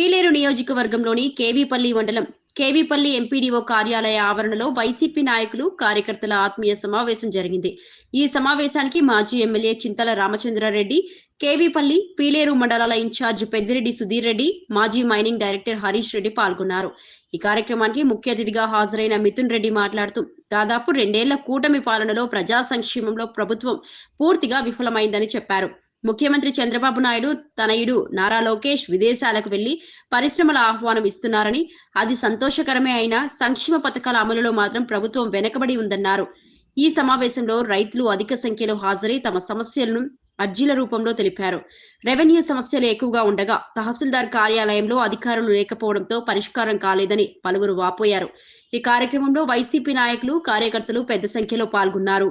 పీలేరు నియోజకవర్గంలోని కేవీపల్లి మండలం కేవీపల్లి ఎంపీడీఓ కార్యాలయ ఆవరణలో వైసీపీ నాయకులు కార్యకర్తల ఆత్మీయ సమావేశం జరిగింది. ఈ సమావేశానికి మాజీ ఎమ్మెల్యే చింతల రామచంద్రారెడ్డి కేవీపల్లి పీలేరు మండలాల ఇన్ఛార్జ్ పెద్దిరెడ్డి సుధీర్ రెడ్డి మాజీ మైనింగ్ డైరెక్టర్ హరీష్ రెడ్డి పాల్గొన్నారు. ఈ కార్యక్రమానికి ముఖ్య అతిథిగా హాజరైన మిథున్ రెడ్డి మాట్లాడుతూ దాదాపు రెండేళ్ళ కూటమి పాలనలో ప్రజా సంక్షేమంలో ప్రభుత్వం పూర్తిగా విఫలమైందని చెప్పారు. ముఖ్యమంత్రి చంద్రబాబు నాయుడు తనయుడు నారా లోకేష్ విదేశాలకు వెళ్ళి పరిశ్రమల ఆహ్వానం ఇస్తున్నారని అది సంతోషకరమే అయినా సంక్షేమ పథకాల అమలులో మాత్రం ప్రభుత్వం వెనకబడి ఉందన్నారు. ఈ సమావేశంలో రైతులు అధిక సంఖ్యలో హాజరై తమ సమస్యలను అర్జీల రూపంలో తెలిపారు. రెవెన్యూ సమస్యలు ఎక్కువగా ఉండగా తహసీల్దార్ కార్యాలయంలో అధికారులు లేకపోవడంతో పరిష్కారం కాలేదని పలువురు వాపోయారు. ఈ కార్యక్రమంలో వైసీపీ నాయకులు కార్యకర్తలు పెద్ద సంఖ్యలో పాల్గొన్నారు.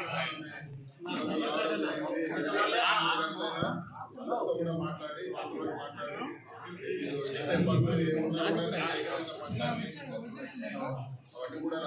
అవన్నీ కూడా